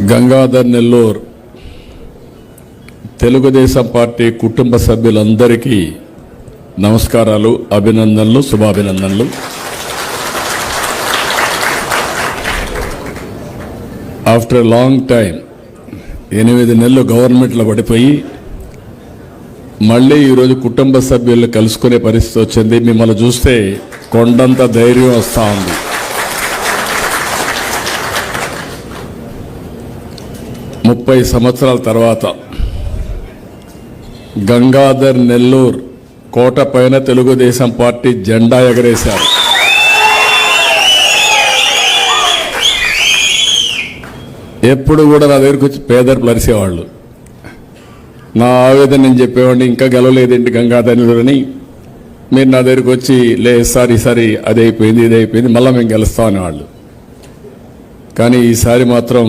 Gangadhar Nellore Telugu Desam party కుటుంబ సభ్యులందరికీ నమస్కారాలు అభినందనలు శుభాభినందనలు. ఆఫ్టర్ ఎ లాంగ్ టైం ఎనిమిది నెలలు గవర్నమెంట్లో పడిపోయి మళ్ళీ ఈరోజు కుటుంబ సభ్యులు కలుసుకునే పరిస్థితి వచ్చింది. మిమ్మల్ని చూస్తే కొండంత ధైర్యం వస్తూ ఉంది. ముప్పై సంవత్సరాల తర్వాత గంగాధర్ నెల్లూర్ కోట పైన తెలుగుదేశం పార్టీ జెండా ఎగరేశారు. ఎప్పుడు కూడా నా దగ్గరికి వచ్చి పేదలు అరిసేవాళ్ళు నా ఆవేదన నేను చెప్పేవాడిని ఇంకా గెలవలేదేంటి గంగాధర్ నెల్లూరు అని. మీరు నా దగ్గరికి వచ్చి లే సార్ ఈసారి అది అయిపోయింది ఇది అయిపోయింది మళ్ళీ మేము గెలుస్తాం అనేవాళ్ళు. కానీ ఈసారి మాత్రం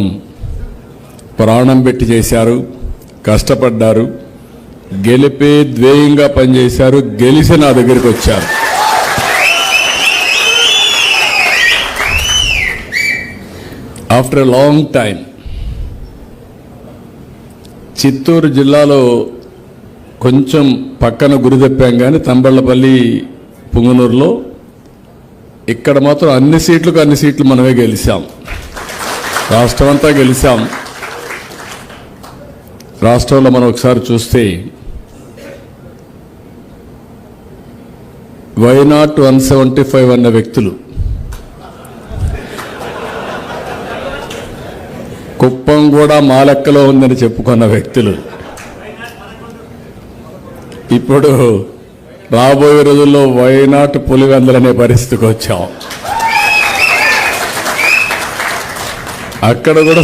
ప్రాణం పెట్టి చేశారు కష్టపడ్డారు గెలిపే ధ్యేయంగా పనిచేశారు గెలిచి నా దగ్గరికి వచ్చారు. After a long time Chittoor జిల్లాలో కొంచెం పక్కన గురి తప్పాం కానీ తంబళ్ళపల్లి పుంగనూరులో ఇక్కడ మాత్రం అన్ని సీట్లకు అన్ని సీట్లు మనమే గెలిచాం. రాష్ట్రం అంతా గెలిచాం. రాష్ట్రంలో మనం ఒకసారి చూస్తే why not one seventy five అన్న వ్యక్తులు? కుప్పం కూడా మా లెక్కలో ఉందని చెప్పుకున్న వ్యక్తులు. ఇప్పుడు రాబోయే రోజుల్లో వైనాట్ పులివెందలనే పరిస్థితికి వచ్చాం. అక్కడ కూడా